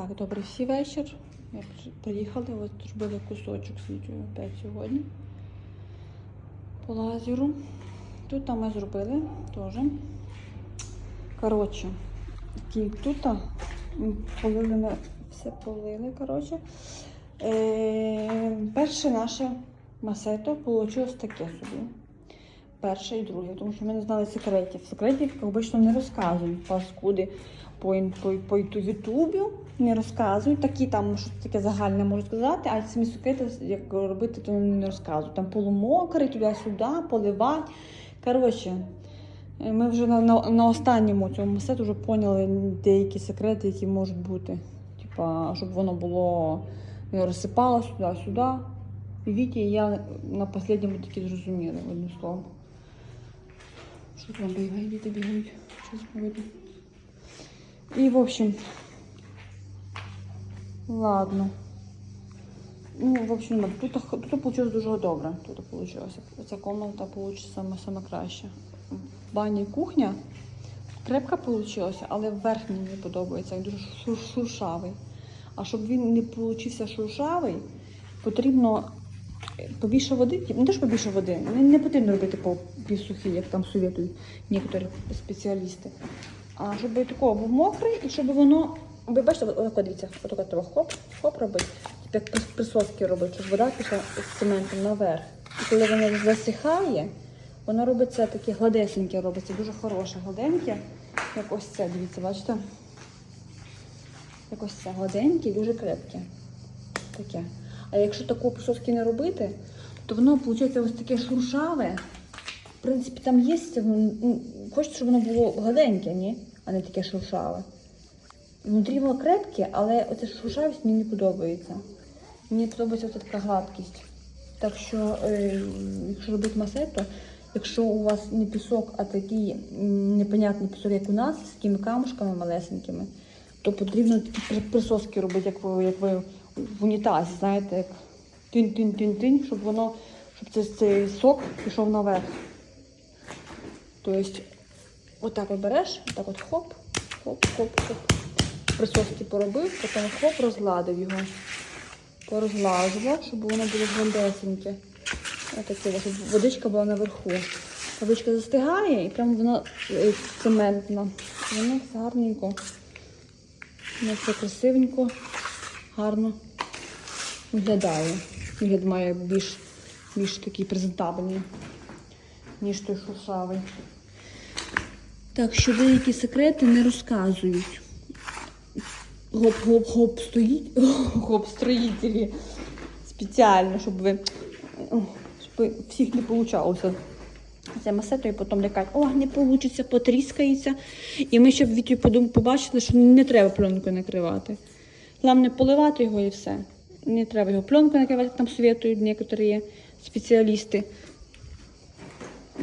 Так, добрий всі вечір. При- приїхали, ось зробили кусочок з опять сьогодні. По лазеру. Тут ми зробили теж. Коротше, тут полили ми, все полили, коротше. Е, перше наше масето вийшло таке собі. Перше і друге, тому що ми не знали секретів. Секретів обично не розказують паскуди по, по, ютубі, не розказують. Такі там щось таке загальне можуть сказати, а самі секрети, як робити, то не розказують. Там полумокрий, туди-сюди, поливати. Коротше, ми вже на, на, на останньому цьому масету вже поняли деякі секрети, які можуть бути. Типа, щоб воно було не розсипалося туди-сюди. Вітя я на останньому тільки зрозуміли одним словом. Що там бігає, діти бігають? Щось видно. І, в общем, ладно. Ну, в общем, тут, тут вийшло дуже добре. Тут вийшло. Ця комната вийшла саме, саме краще. Баня і кухня крепка вийшла, але верх мені не подобається. Він дуже шуршавий. А щоб він не получився шуршавий, потрібно побільше води, не те, що побільше води, не, не потрібно робити по півсухий, як там советують некоторі спеціалісти. А щоб такого був мокрий і щоб воно. Ви бачите, отак дивіться, отак от треба хоп, хоп робити, як прис- присоски робити, щоб вода пішла з цементом наверх. І коли воно засихає, воно робиться таке гладесеньке, робиться, дуже хороше гладеньке, як ось це, дивіться, бачите? Як ось це гладеньке, дуже крепке. Таке. А якщо таку присоски не робити, то воно виходить ось таке шуршаве. В принципі, там є, м, м, хочеться, щоб воно було гладеньке, ні? а не таке шуршаве. Внутрі воно крепке, але оця шуршавість мені не подобається. Мені подобається оця така гладкість. Так що, е, якщо робити масето, якщо у вас не пісок, а такий непонятний пісок, як у нас, з такими камушками малесенькими, то потрібно такі присоски робити, як ви, як ви в унітазі, знаєте, як тин-тин-тин-тин, щоб воно, щоб цей, цей сок пішов наверх. Тобто, отак от береш, отак от хоп, хоп, хоп, хоп. Присоски поробив, потім хоп, розгладив його. Порозлажував, щоб воно було гладесеньке. Отаке, щоб водичка була наверху. Водичка застигає і прямо вона е, цементна. Воно гарненько. Воно все красивенько, гарно виглядає. Вигляд має більш, більш такий презентабельний, ніж той шуршавий. Так що деякі секрети не розказують. Гоп-гоп-гоп стоїть. Гоп строїтелі. Спеціально, щоб ви щоб всіх не получалося. Це масето і потім лякать, о, не вийде, потріскається. І ми ще в Вітю побачили, що не треба пленкою накривати. Головне поливати його і все. Не треба його пленкою накривати, там советують некоторі спеціалісти.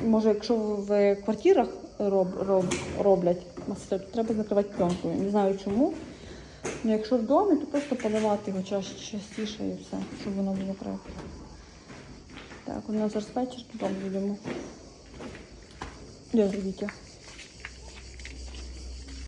Може, якщо в квартирах роб, роб, роблять то треба закривати пленкою. Не знаю чому. Ну, якщо в домі, то просто поливати його частіше і все, щоб воно було крепке. Так, у нас зараз вечір, додому йдемо. Де Вітя?